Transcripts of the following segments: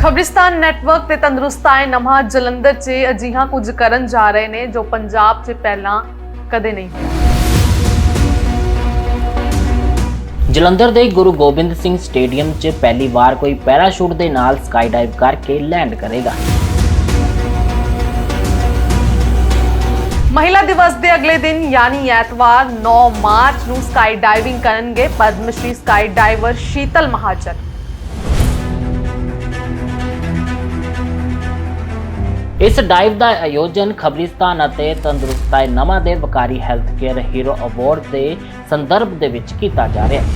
ਖਬਰਿਸਤਾਨ network ਤੇ ਤੰਦਰੁਸਤਾਏ ਨਮਾ ਜਲੰਧਰ 'ਚ ਅਜਿਹਾ ਕੁਝ ਕਰਨ ਜਾ ਰਹੇ ਨੇ ਜੋ ਪੰਜਾਬ 'ਚ ਪਹਿਲਾਂ ਕਦੇ ਨਹੀਂ ਜਲੰਧਰ ਦੇ ਗੁਰੂ ਗੋਬਿੰਦ ਸਿੰਘ ਸਟੇਡੀਅਮ 'ਚ ਪਹਿਲੀ ਵਾਰ ਕੋਈ ਪੈਰਾਸ਼ੂਟ ਦੇ ਨਾਲ ਸਕਾਈ ਡਾਈਵ ਕਰਕੇ ਲੈਂਡ ਕਰੇਗਾ। ਮਹਿਲਾ ਦਿਵਸ ਦੇ ਅਗਲੇ ਦਿਨ ਯਾਨੀ ਐਤਵਾਰ 9 ਮਾਰਚ ਨੂੰ ਸਕਾਈ ਡਾਈਵਿੰਗ ਕਰਨਗੇ ਪਦਮ ਸ਼੍ਰੀ ਸਕਾਈ ਡਾਈਵਰ ਸ਼ੀਤਲ ਮਹਾਜਨ। ਇਸ ਡਾਈਵ ਦਾ ਆਯੋਜਨ ਖਬਰਿਸਤਾਨ ਅਤੇ ਤੰਦਰੁਸਤਾਈ ਨਵਾਂ ਦੇ ਵਕਾਰੀ ਹੈਲਥ ਕੇਅਰ ਹੀਰੋ ਅਵਾਰਡ ਦੇ ਸੰਦਰਭ ਦੇ ਵਿੱਚ ਕੀਤਾ ਜਾ ਰਿਹਾ ਹੈ।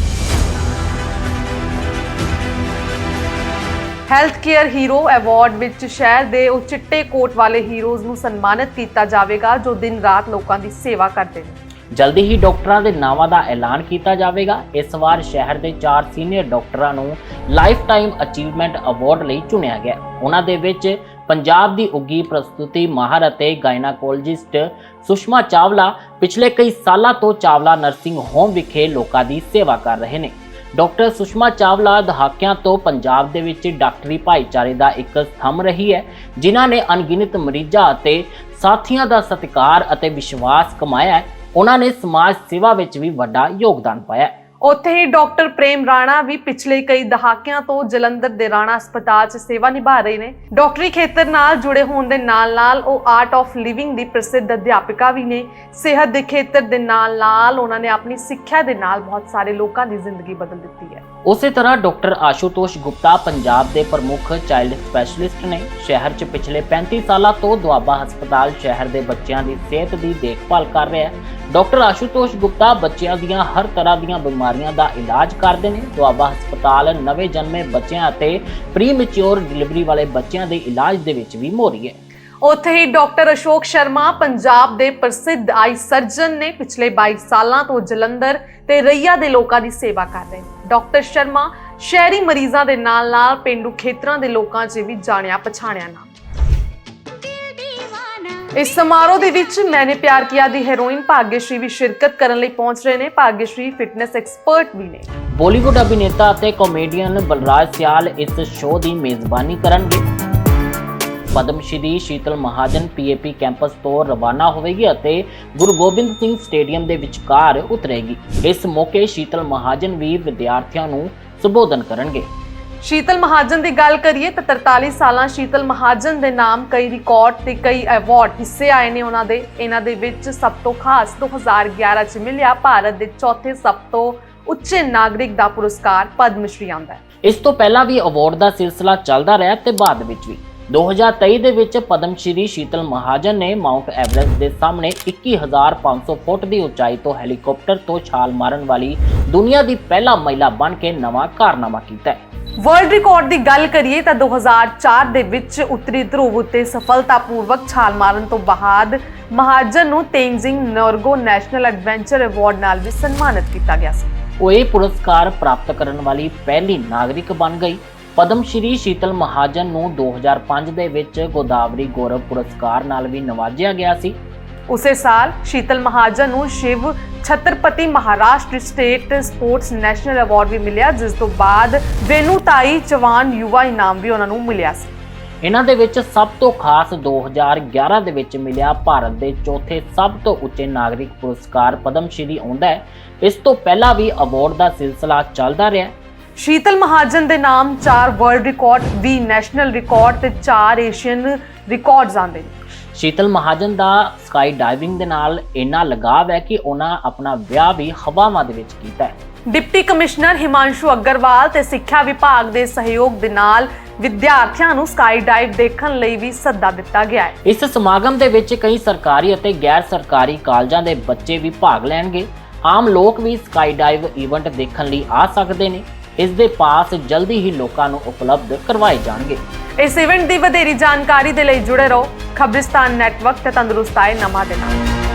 ਹੈਲਥ ਕੇਅਰ ਹੀਰੋ ਅਵਾਰਡ ਵਿੱਚ ਸ਼ਹਿਰ ਦੇ ਉਹ ਚਿੱਟੇ ਕੋਟ ਵਾਲੇ ਹੀਰੋਜ਼ ਨੂੰ ਸਨਮਾਨਿਤ ਕੀਤਾ ਜਾਵੇਗਾ ਜੋ ਦਿਨ ਰਾਤ ਲੋਕਾਂ ਦੀ ਸੇਵਾ ਕਰਦੇ ਨੇ। ਜਲਦੀ ਹੀ ਡਾਕਟਰਾਂ ਦੇ ਨਾਵਾਂ ਦਾ ਐਲਾਨ ਕੀਤਾ ਜਾਵੇਗਾ। ਇਸ ਵਾਰ ਸ਼ਹਿਰ ਦੇ ਚਾਰ ਸੀਨੀਅਰ ਡਾਕਟਰਾਂ ਨੂੰ ਲਾਈਫ ਟਾਈਮ ਅਚੀਵਮੈਂਟ ਅਵਾਰਡ ਲਈ ਚੁਣਿਆ ਗਿਆ। ਉਹਨਾਂ ਦੇ ਵਿੱਚ ਪੰਜਾਬ ਦੀ ਉੱਗੀ ਪ੍ਰਸਤੁਤੀ ਮਾਹਰ ਅਤੇ ਗਾਇਨਾਕੋਲੋਜਿਸਟ ਸੁਸ਼ਮਾ ਚਾਵਲਾ ਪਿਛਲੇ ਕਈ ਸਾਲਾਂ ਤੋਂ ਚਾਵਲਾ ਨਰਸਿੰਗ ਹੋਮ ਵਿਖੇ ਲੋਕਾਂ ਦੀ ਸੇਵਾ ਕਰ ਰਹੇ ਨੇ। ਡਾਕਟਰ ਸੁਸ਼ਮਾ ਚਾਵਲਾ ਦਹਾਕਿਆਂ ਤੋਂ ਪੰਜਾਬ ਦੇ ਵਿੱਚ ਡਾਕਟਰੀ ਭਾਈਚਾਰੇ ਦਾ ਇੱਕ ਸਥੰਭ ਰਹੀ ਹੈ, ਜਿਨ੍ਹਾਂ ਨੇ ਅਣਗਿਣਤ ਮਰੀਜ਼ਾਂ ਅਤੇ ਸਾਥੀਆਂ ਦਾ ਸਤਿਕਾਰ ਅਤੇ ਵਿਸ਼ਵਾਸ ਕਮਾਇਆ ਹੈ। ਉਹਨਾਂ ਨੇ ਸਮਾਜ ਸੇਵਾ ਵਿੱਚ ਵੀ ਵੱਡਾ ਯੋਗਦਾਨ ਪਾਇਆ ਹੈ। ਉੱਥੇ ਹੀ ਡਾਕਟਰ ਪ੍ਰੇਮ ਰਾਣਾ ਵੀ ਪਿਛਲੇ ਕਈ ਦਹਾਕਿਆਂ ਤੋਂ ਜਲੰਧਰ ਦੇ ਰਾਣਾ ਹਸਪਤਾਲ 'ਚ ਸੇਵਾ ਨਿਭਾ ਰਹੇ ਨੇ। ਡਾਕਟਰੀ ਖੇਤਰ ਨਾਲ ਜੁੜੇ ਹੋਣ ਦੇ ਨਾਲ-ਨਾਲ ਉਹ ਆਰਟ ਆਫ ਲਿਵਿੰਗ ਦੀ ਪ੍ਰਸਿੱਧ ਅਧਿਆਪਿਕਾ ਵੀ ਨੇ। ਸਿਹਤ ਦੇ ਖੇਤਰ ਦੇ ਨਾਲ-ਨਾਲ ਉਹਨਾਂ ਨੇ ਆਪਣੀ ਸਿੱਖਿਆ ਦੇ ਨਾਲ ਬਹੁਤ ਸਾਰੇ ਲੋਕਾਂ ਦੀ ਜ਼ਿੰਦਗੀ ਬਦਲ ਦਿੱਤੀ ਹੈ। ਉਸੇ ਤਰ੍ਹਾਂ ਡਾਕਟਰ ਆਸ਼ੂਤੋਸ਼ ਗੁਪਤਾ ਪੰਜਾਬ ਦੇ ਪ੍ਰਮੁੱਖ ਚਾਈਲਡ ਸਪੈਸ਼ਲਿਸਟ ਨੇ। ਸ਼ਹਿਰ 'ਚ ਪਿਛਲੇ 35 ਸਾਲਾਂ ਤੋਂ ਦੁਆਬਾ ਹਸਪਤਾਲ ਸ਼ਹਿਰ ਦੇ ਬੱਚਿਆਂ ਦੀ ਸਿਹਤ ਦੀ ਦੇਖਭਾਲ ਕਰ ਰਿਹਾ ਹੈ। ਡਾਕਟਰ ਆਸ਼ੂਤੋਸ਼ ਗੁਪਤਾ ਬੱਚਿਆਂ ਦੀਆਂ ਹਰ ਤਰ੍ਹਾਂ ਦੀਆਂ ਬਿਮਾਰੀਆਂ ਦਾ ਇਲਾਜ ਕਰਦੇ ਨੇ। ਦੁਆਬਾ ਹਸਪਤਾਲ ਨਵੇਂ ਜਨਮੇ ਬੱਚਿਆਂ ਅਤੇ ਪ੍ਰੀ ਡਿਲੀਵਰੀ ਵਾਲੇ ਬੱਚਿਆਂ ਦੇ ਇਲਾਜ ਦੇ ਵਿੱਚ ਵੀ ਮੋਹਰੀ ਹੈ। ਉੱਥੇ ਹੀ ਡਾਕਟਰ ਅਸ਼ੋਕ ਸ਼ਰਮਾ ਪੰਜਾਬ ਦੇ ਪ੍ਰਸਿੱਧ ਆਈ ਸਰਜਨ ਨੇ ਪਿਛਲੇ 22 ਸਾਲਾਂ ਤੋਂ ਜਲੰਧਰ ਤੇ ਰਈਆ ਦੇ ਲੋਕਾਂ ਦੀ ਸੇਵਾ ਕਰ ਰਹੇ ਨੇ। ਡਾਕਟਰ ਸ਼ਰਮਾ ਸ਼ਹਿਰੀ ਮਰੀਜ਼ਾਂ ਦੇ ਨਾਲ-ਨਾਲ ਪਿੰਡੂ ਖੇਤਰਾਂ ਦੇ ਲੋਕਾਂ 'ਚ ਵੀ ਜਾਣਿਆ ਪਛਾਣਿਆ ਨਾਮ। ਇਸ ਸਮਾਰੋਹ ਦੇ ਵਿੱਚ ਮੈਨੇ ਪਿਆਰ ਕੀਆ ਦੀ ਹੈਰੋਇਨ ਭਾਗਯਸ਼੍ਰੀ ਵੀ ਸ਼ਿਰਕਤ ਕਰਨ ਲਈ ਪਹੁੰਚ ਰਹੇ ਨੇ। ਭਾਗਯਸ਼੍ਰੀ ਫਿਟਨੈਸ ਐਕਸਪਰਟ ਵੀ ਨੇ। ਬਾਲੀਵੁੱਡ ਅਭਿਨੇਤਾ ਅਤੇ ਕਾਮੇਡੀਅਨ ਬਲਰਾਜ ਸਿਆਲ ਇਸ ਸ਼ੋਅ ਦੀ ਮੇਜ਼ਬਾਨੀ ਕਰਨਗੇ। ਪਦਮ ਸ਼੍ਰੀ ਸ਼ੀਤਲ ਮਹਾਜਨ ਪੀਏਪੀ ਕੈਂਪਸ ਤੋਂ ਰਵਾਨਾ ਹੋਵੇਗੀ ਅਤੇ ਗੁਰੂ ਗੋਬਿੰਦ ਸਿੰਘ ਸਟੇਡੀਅਮ ਦੇ ਵਿਚਕਾਰ ਉਤਰੇਗੀ। ਇਸ ਮੌਕੇ ਸ਼ੀਤਲ ਮਹਾਜਨ ਵੀ ਵਿਦਿਆਰਥੀਆਂ ਨੂੰ ਸੰਬੋਧਨ ਕਰਨਗੇ। ਸ਼ੀਤਲ ਮਹਾਜਨ ਦੀ ਗੱਲ ਕਰੀਏ ਤਾਂ 43 ਸਾਲਾਂ ਸ਼ੀਤਲ ਮਹਾਜਨ ਦੇ ਨਾਮ ਕਈ ਰਿਕਾਰਡ ਤੇ ਕਈ ਅਵਾਰਡ ਹਿੱਸੇ ਆਏ ਨੇ ਉਹਨਾਂ ਦੇ। ਇਹਨਾਂ ਦੇ ਵਿੱਚ ਸਭ ਤੋਂ ਖਾਸ 2011 ਚ ਮਿਲਿਆ ਭਾਰਤ ਦੇ ਚੌਥੇ ਸਭ ਤੋਂ ਉੱਚੇ ਨਾਗਰਿਕ ਦਾ ਪੁਰਸਕਾਰ ਪਦਮ ਸ਼੍ਰੀ ਆਉਂਦਾ ਹੈ। ਇਸ ਤੋਂ ਪਹਿਲਾਂ ਵੀ ਅਵਾਰਡ ਦਾ ਸਿਲਸਿਲਾ ਚੱਲਦਾ ਰਿਹਾ ਤੇ ਬਾਅਦ ਵਿੱਚ ਵੀ। 2023 ਦੇ ਵਿੱਚ ਪਦਮ ਸ਼੍ਰੀ ਸ਼ੀਤਲ ਮਹਾਜਨ ਨੇ ਮਾਊਂਟ ਐਵਰੈਸਟ ਦੇ ਸਾਹਮਣੇ 21500 ਫੁੱਟ ਦੀ ਉਚਾਈ ਤੋਂ ਹੈਲੀਕਾਪਟਰ ਤੋਂ ਛਾਲ ਮਾਰਨ ਵਾਲੀ ਦੁਨੀਆ ਦੀ ਪਹਿਲਾ ਮਹਿਲਾ ਬਣ ਕੇ ਨਵਾਂ ਕਾਰਨਾਮਾ ਕੀਤਾ ਹੈ। ਵਰਲਡ ਰਿਕਾਰਡ ਦੀ ਗੱਲ ਕਰੀਏ ਤਾਂ 2004 ਦੇ ਵਿੱਚ ਉੱਤਰੀ ਧਰੁਵ ਉੱਤੇ ਸਫਲਤਾਪੂਰਵਕ ਛਾਲ ਮਾਰਨ ਤੋਂ ਬਾਅਦ ਮਹਾਜਨ ਨੂੰ Tenzing Norgay national adventure award ਨਾਲ ਵੀ ਸਨਮਾਨਿਤ ਕੀਤਾ ਗਿਆ ਸੀ। ਉਹ ਇਹ ਪੁਰਸਕਾਰ ਪ੍ਰਾਪਤ ਕਰਨ ਵਾਲੀ ਪਹਿਲੀ ਨਾਗਰਿਕ ਬਣ ਗਈ। ਪਦਮ ਸ਼੍ਰੀ ਸ਼ੀਤਲ ਮਹਾਜਨ ਨੂੰ 2005 ਦੇ ਵਿੱਚ ਗੋਦਾਵਰੀ ਗੌਰਵ ਪੁਰਸਕਾਰ ਨਾਲ ਵੀ ਨਵਾਜਿਆ ਗਿਆ ਸੀ। ਉਸੇ ਸਾਲ ਸ਼ੀਤਲ ਮਹਾਜਨ ਨੂੰ Shiv Chhatrapati Maharashtra state sports national award ਵੀ ਮਿਲਿਆ ਜਿਸ ਤੋਂ ਬਾਅਦ ਵੇਨੂਤਾਈ ਚਵਾਨ ਯੁਵਾ ਇਨਾਮ ਵੀ ਉਹਨਾਂ ਨੂੰ ਮਿਲਿਆ ਸੀ। ਇਹਨਾਂ ਦੇ ਵਿੱਚ ਸਭ ਤੋਂ ਖਾਸ 2011 ਦੇ ਵਿੱਚ ਮਿਲਿਆ ਭਾਰਤ ਦੇ ਚੌਥੇ ਸਭ ਤੋਂ ਉੱਚੇ ਨਾਗਰਿਕ ਪੁਰਸਕਾਰ ਪਦਮ ਸ਼੍ਰੀ ਆਉਂਦਾ ਹੈ। ਇਸ ਤੋਂ ਪਹਿਲਾਂ ਵੀ ਅਵਾਰਡ ਦਾ ਸਿਲਸਿਲਾ ਚੱਲਦਾ ਰਿਹਾ। ਸ਼ੀਤਲ ਮਹਾਜਨ ਦੇ ਨਾਮ 4 ਵਰਲਡ ਰਿਕਾਰਡ 20 ਨੈਸ਼ਨਲ ਰਿਕਾਰਡ ਤੇ 4 ਏਸ਼ੀਅਨ ਰਿਕਾਰਡਸ ਆਉਂਦੇ ਨੇ। ਸ਼ੀਤਲ ਮਹਾਜਨ ਦਾ ਸਕਾਈ ਡਾਈਵਿੰਗ ਦੇ ਨਾਲ ਇੰਨਾ ਲਗਾਵ ਹੈ ਕਿ ਉਹਨਾਂ ਆਪਣਾ ਵਿਆਹ ਵੀ ਹਵਾਵਾਂ ਦੇ ਵਿੱਚ ਕੀਤਾ ਹੈ। ਡਿਪਟੀ ਕਮਿਸ਼ਨਰ ਹਿਮਾਂਸ਼ੂ ਅਗਰਵਾਲ ਤੇ ਸਿੱਖਿਆ ਵਿਭਾਗ ਦੇ ਸਹਿਯੋਗ ਦੇ ਨਾਲ ਵਿਦਿਆਰਥੀਆਂ ਨੂੰ ਸਕਾਈ ਡਾਈਵ ਦੇਖਣ ਲਈ ਵੀ ਸੱਦਾ ਦਿੱਤਾ ਗਿਆ ਹੈ। ਇਸ ਸਮਾਗਮ ਦੇ ਵਿੱਚ ਕਈ ਸਰਕਾਰੀ ਅਤੇ ਗੈਰ ਸਰਕਾਰੀ ਕਾਲਜਾਂ ਦੇ ਬੱਚੇ ਵੀ ਭਾਗ ਲੈਣਗੇ। ਆਮ ਲੋਕ ਵੀ ਸਕਾਈ ਡਾਈਵ ਇਵੈਂਟ ਦੇਖਣ ਲਈ ਆ ਸਕਦੇ ਨੇ। ਇਸ ਦੇ ਪਾਸ ਜਲਦੀ ਹੀ ਲੋਕਾਂ ਨੂੰ ਉਪਲਬਧ ਕਰਵਾਏ ਜਾਣਗੇ। ਇਸ ਇਵੈਂਟ ਦੀ ਵਧੇਰੀ ਜਾਣਕਾਰੀ ਦੇ ਲਈ ਜੁੜੇ ਰਹੋ ਖਬਰਿਸਤਾਨ ਨੈਟਵਰਕ ਤੇ ਤੰਦਰੁਸਤਾਏ ਨਮਾ ਦੇ ਨਾਲ